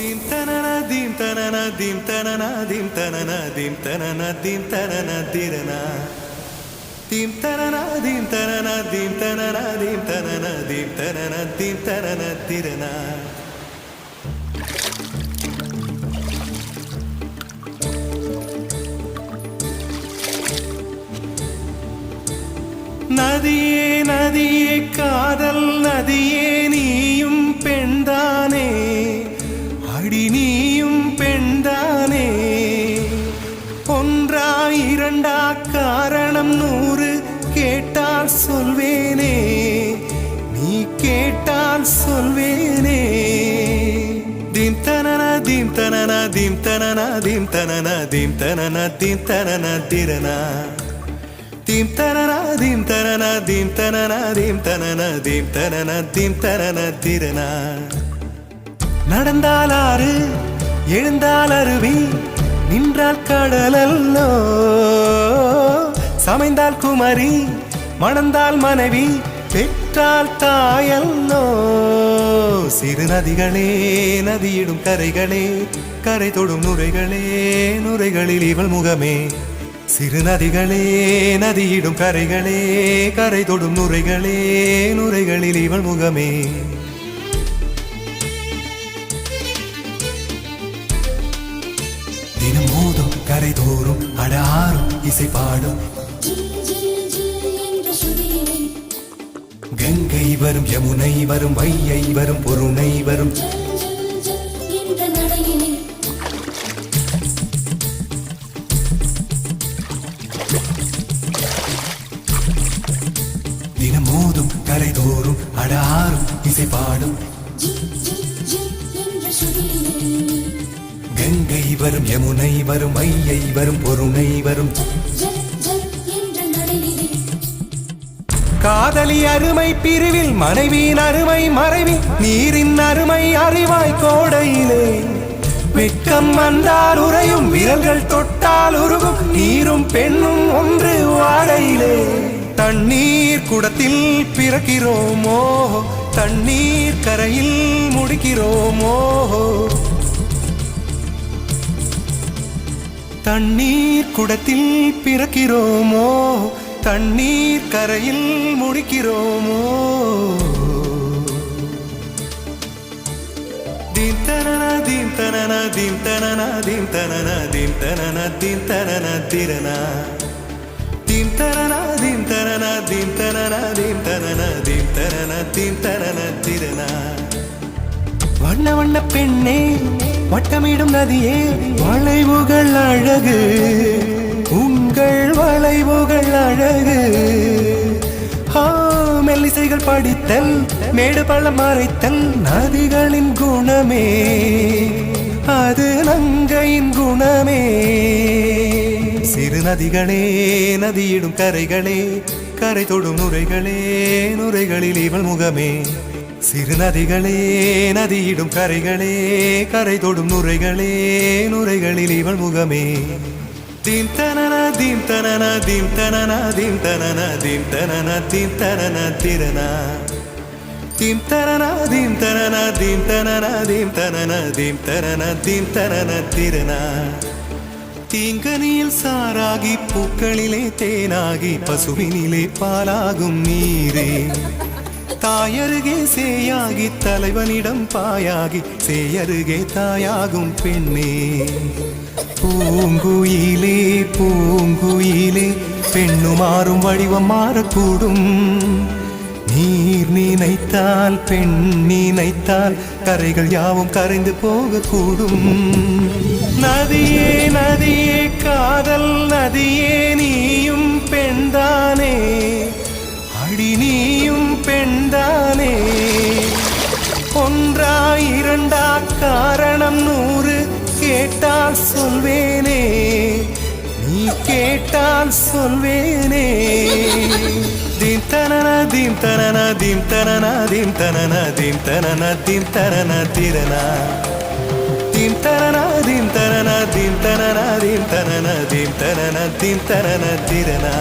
Theme தனன தீம் தனன தீம் தனன தீம் தனன தீம் தனன தீம் தனன திரனா தீம் தனன தீம் தனன தீம் தனன தீம் தனன தீம் தனன தீம் தனன திரனா நதியே தீம் தனன தீம் தனன தீம் தனன தீம் தனன தீம் தனன திரனா தீம் தனன தீம் தனன தீம் தனன தீம் தனன தீம் தனன தீம் தனன திரனா நடந்தால் ஆறு எழுந்தால் அருவி நின்றால் கடலல்லோ. சமைந்தால் குமரி மணந்தால் மனைவி பெற்றால் தாயல்லோ சிறு நதிகளே நதியிடும் கரைகளே கரை தொடும் நுரைகளே நுரைகளில் இவள் முகமே சிறு நதிகளே நதியிடும் கரைகளே கரை தொடும் நுரைகளே நுரைகளில் இவள் முகமே தினம் மோதும் கரை தோறும் அடாரும் இசை பாடும் கங்கை வரும் யமுனை வரும் வையை வரும் பொருணை வரும். தினம் மோதும் கரை தோறும் அடாரும் இசை பாடும் கங்கை வரும் யமுனை வரும் வையை வரும் பொருணை வரும். காதலி அருமை பிரிவில் மனைவியின் அருமை மறைவில் நீரின் அருமை அறிவாய் கோடையிலே. வெக்கம் வந்தால் உறையும் விரல்கள் தொட்டால் உருகும் நீரும் பெண்ணும் ஒன்று வாழையிலே தண்ணீர் குடத்தில் பிறக்கிறோமோ? தண்ணீர் கரையில் முடிக்கிறோமோ? தண்ணீர் குடத்தில் பிறக்கிறோமோ? தண்ணீர் கரையில் முடிக்கிறோமோ தீம் தனன தீம் தனன தீம் தனன தீம் தனன தீம் தனன தீம் தனன திறனா தீம் தனன தீம் தனன தீம் தனன தீம் தனன தீம் தனன தீம் தனன திரனா வண்ண வண்ண பெண்ணே வட்டமிடும் நதியே வளைவுகள் அழகு உங்கள் வளைவுகள் அழகு மெல்லிசைகள் படித்தல் மேடு பள்ளம் மறைத்தல் நதிகளின் குணமே. அது நங்கையின் குணமே. சிறு நதிகளே நதியிடும் கரைகளே கரை தொடும் நுரைகளே நுரைகளில் இவள் முகமே. சிறு நதிகளே நதியிடும் கரைகளே கரை தொடும் நுரைகளே நுரைகளில் இவள் முகமே. தீம் தனன தீம் தனன தீம் தனன தீம் தனன தீம் தனன தீம் தனன திரனா தீம் தனன தீம் தனன தீம் தனன தீம் தனன தீம் தனன தீம் தனன திரனா தீங்கனியில் சாராகி பூக்களிலே தேனாகி பசுவினிலே பாலாகும் நீரே தாயருகே சேயாகி தலைவனிடம் பாயாகி சேயருகே தாயாகும் பெண்ணே பூங்குயிலே பூங்குயிலே பெண்ணு மாறும் வடிவம் மாறக்கூடும். நீர் நினைத்தால் பெண் நினைத்தால் கரைகள் யாவும் கரைந்து போகக்கூடும். நதியே நதியே காதல் நதியே நீயும் பெண்தானே. அடி நீயும் பெண்தானே. ஒன்றா இரண்டா காரணம் நூறு. கேட்டால் சொல்வேனே நீ கேட்டால் சொல்வேனே தீம் தனன தீம் தனன தீம் தனன தீம் தனன தீம் தனன தீம் தனன திரனா தீம் தனன தீம் தனன தீம் தனன தீம் தனன தீம் தனன தீம் தனன திரனா